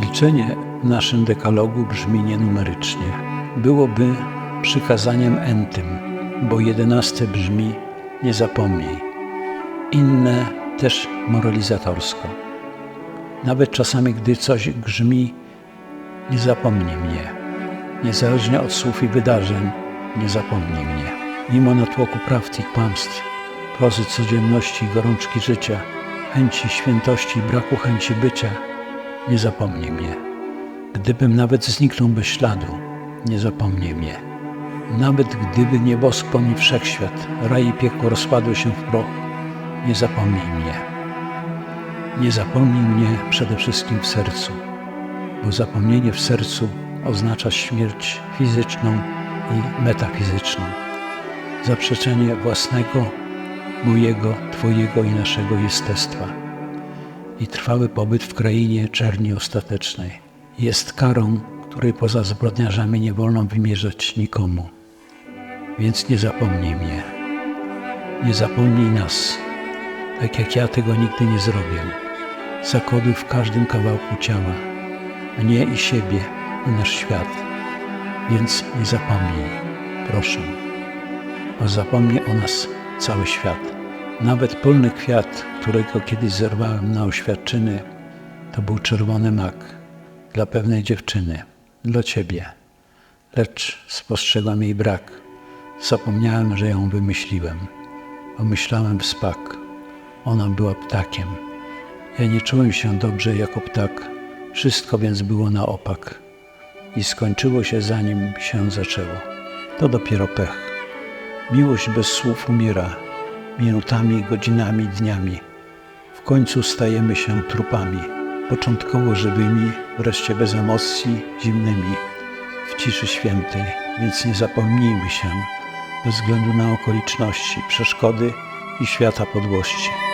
Milczenie w naszym dekalogu brzmi nienumerycznie. Byłoby przykazaniem entym, bo jedenaste brzmi nie zapomnij. Inne też moralizatorsko. Nawet czasami, gdy coś grzmi, nie zapomnij mnie. Niezależnie od słów i wydarzeń, nie zapomnij mnie. Mimo natłoku prawd i kłamstw, prozy codzienności i gorączki życia, chęci świętości i braku chęci bycia, nie zapomnij mnie. Gdybym nawet zniknął bez śladu, nie zapomnij mnie. Nawet gdyby nieboskłon i wszechświat, raj i piekło rozpadły się w proch, nie zapomnij mnie. Nie zapomnij mnie przede wszystkim w sercu, bo zapomnienie w sercu oznacza śmierć fizyczną i metafizyczną. Zaprzeczenie własnego, mojego, Twojego i naszego jestestwa i trwały pobyt w krainie czerni ostatecznej. Jest karą, której poza zbrodniarzami nie wolno wymierzać nikomu. Więc nie zapomnij mnie. Nie zapomnij nas, tak jak ja tego nigdy nie zrobię. Zakoduj w każdym kawałku ciała, mnie i siebie i nasz świat. Więc nie zapomnij, proszę, bo zapomni o nas cały świat. Nawet polny kwiat, którego kiedyś zerwałem na oświadczyny, to był czerwony mak dla pewnej dziewczyny, dla ciebie. Lecz spostrzegłem jej brak. Zapomniałem, że ją wymyśliłem. Pomyślałem w spak. Ona była ptakiem. Ja nie czułem się dobrze jako ptak. Wszystko więc było na opak. I skończyło się zanim się zaczęło. To dopiero pech. Miłość bez słów umiera. Minutami, godzinami, dniami. W końcu stajemy się trupami. Początkowo żywymi, wreszcie bez emocji, zimnymi, w ciszy świętej, więc nie zapomnijmy się, bez względu na okoliczności, przeszkody i świata podłości.